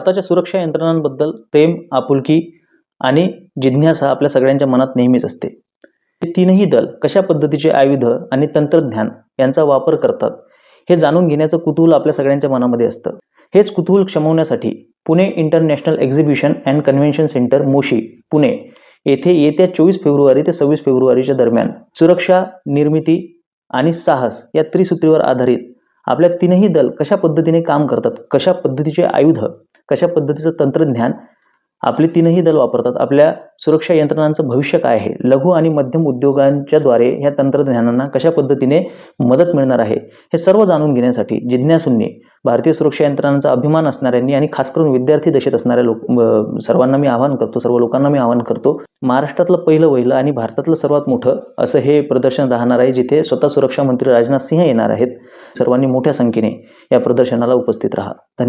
भारताच्या सुरक्षा यंत्रणांबद्दल प्रेम आपुलकी आणि जिज्ञासा आपल्या सगळ्यांच्या मनात नेहमीच असते. तीनही दल कशा पद्धतीचे आयुध आणि तंत्रज्ञान यांचा वापर करतात हे जाणून घेण्याचं कुतूहल आपल्या सगळ्यांच्या मनामध्ये असतं. हेच कुतूहल क्षमवण्यासाठी Pune International Exhibition and Convention Centre Moshi Pune येथे येत्या चोवीस फेब्रुवारी ते सव्वीस फेब्रुवारीच्या दरम्यान सुरक्षा निर्मिती आणि साहस या त्रिसूत्रीवर आधारित आपल्या तीनही दल कशा पद्धतीने काम करतात कशा पद्धतीचे आयुध कशा पद्धतीचं तंत्रज्ञान आपली तीनही दल वापरतात आपल्या सुरक्षा यंत्रणांचं भविष्य काय आहे लघु आणि मध्यम उद्योगांच्याद्वारे ह्या तंत्रज्ञानांना कशा पद्धतीने मदत मिळणार आहे हे सर्व जाणून घेण्यासाठी जिज्ञासूंनी भारतीय सुरक्षा यंत्रणांचा अभिमान असणाऱ्यांनी आणि खास करून विद्यार्थी दशेत असणाऱ्या लोक सर्वांना मी आवाहन करतो सर्व लोकांना मी आवाहन करतो महाराष्ट्रातलं पहिलं वहिलं आणि भारतातलं सर्वात मोठं असं हे प्रदर्शन राहणार आहे जिथे स्वतः सुरक्षा मंत्री राजनाथ सिंह येणार आहेत. सर्वांनी मोठ्या संख्येने या प्रदर्शनाला उपस्थित राहा. धन्यवाद.